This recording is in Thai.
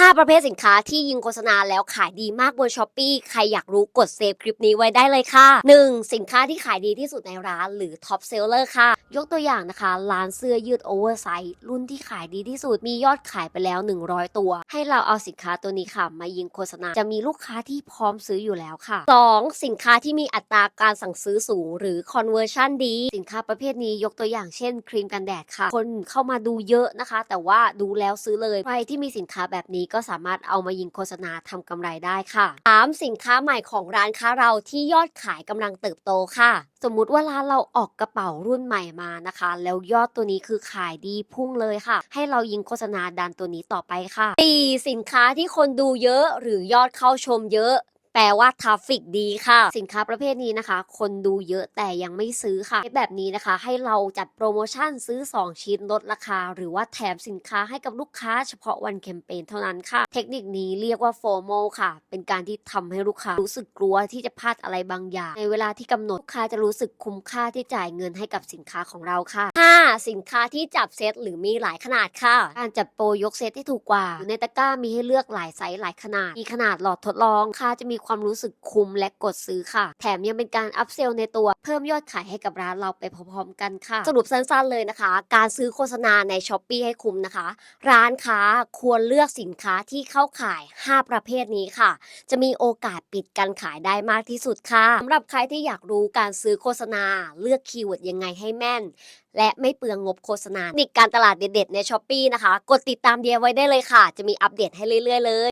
5 ประเภทสินค้าที่ยิงโฆษณาแล้วขายดีมากบนช้อปปีใครอยากรู้กดเซฟคลิปนี้ไว้ได้เลยค่ะ 1. สินค้าที่ขายดีที่สุดในร้านหรือท็อปเซลเลอร์ค่ะ ยกตัวอย่างนะคะ ร้านเสื้อยืดโอเวอร์ไซส์รุ่นที่ขายดีที่สุดมียอดขายไปแล้ว 100 ตัว ให้เราเอาสินค้าตัวนี้ค่ะ มายิงโฆษณาจะมีลูกค้าที่พร้อมซื้ออยู่แล้วค่ะ 2. สินค้าที่มีอัตราการสั่งซื้อสูง หรือ conversion ดี สินค้าประเภทนี้ยกตัวอย่างเช่น ครีมกันแดดค่ะ คนเข้ามาดูเยอะนะคะ แต่ว่าดูแล้วซื้อเลยใครที่มีสินค้าแบบนี้ก็สามารถเอามายิงโฆษณาทำกำไรได้ค่ะ 3. สินค้าใหม่ของร้านค้าเราที่ยอดขายกำลังเติบโตค่ะ สมมุติว่าร้านเราออกกระเป๋ารุ่นใหม่มานะคะ แล้วยอดตัวนี้คือขายดีพุ่งเลยค่ะ ให้เรายิงโฆษณาดันตัวนี้ต่อไปค่ะ 4. สินค้าที่คนดูเยอะหรือยอดเข้าชมเยอะ แปลว่าทราฟฟิกดีค่ะ สินค้าประเภทนี้นะคะ คนดูเยอะแต่ยังไม่ซื้อค่ะแบบนี้นะคะ ให้เราจัดโปรโมชั่นซื้อ 2 ชิ้นลดราคา หรือว่าแถมสินค้าให้กับลูกค้าเฉพาะวันแคมเปญเท่านั้นค่ะ เทคนิคนี้เรียกว่าโฟโมค่ะ เป็นการที่ทำให้ลูกค้ารู้สึกกลัวที่จะพลาดอะไรบางอย่าง ในเวลาที่กำหนดลูกค้าจะรู้สึกคุ้มค่าที่จ่ายเงินให้กับสินค้าของเราค่ะ 5. สินค้าที่จับเซตหรือมีหลายขนาดค่ะ การจัดโปรยกเซตที่ถูกกว่าในตะกร้ามีให้เลือกหลายไซส์หลายขนาด มีขนาดหลอดทดลองค้าจะมีความรู้สึกคุ้มและกดซื้อค่ะ แถมยังเป็นการอัพเซลในตัวเพิ่มยอดขายให้กับร้านเราไปพร้อมๆกันค่ะ สรุปสั้นๆเลยนะคะ การซื้อโฆษณาในช้อปปีให้คุ้มนะคะ ร้านค้าควรเลือกสินค้าที่เข้าขาย 5 ประเภทนี้ค่ะ จะมีโอกาสปิดการขายได้มากที่สุดค่ะสำหรับใครที่อยากรู้การซื้อโฆษณาเลือกคีย์เวิร์ดยังไงให้แม่น และไม่เปลืองงบโฆษณาเทคนิคการตลาดเด็ดๆในช้อปปีนะคะ กดติดตามเดียไว้ได้เลยค่ะ จะมีอัปเดตให้เรื่อยๆเลย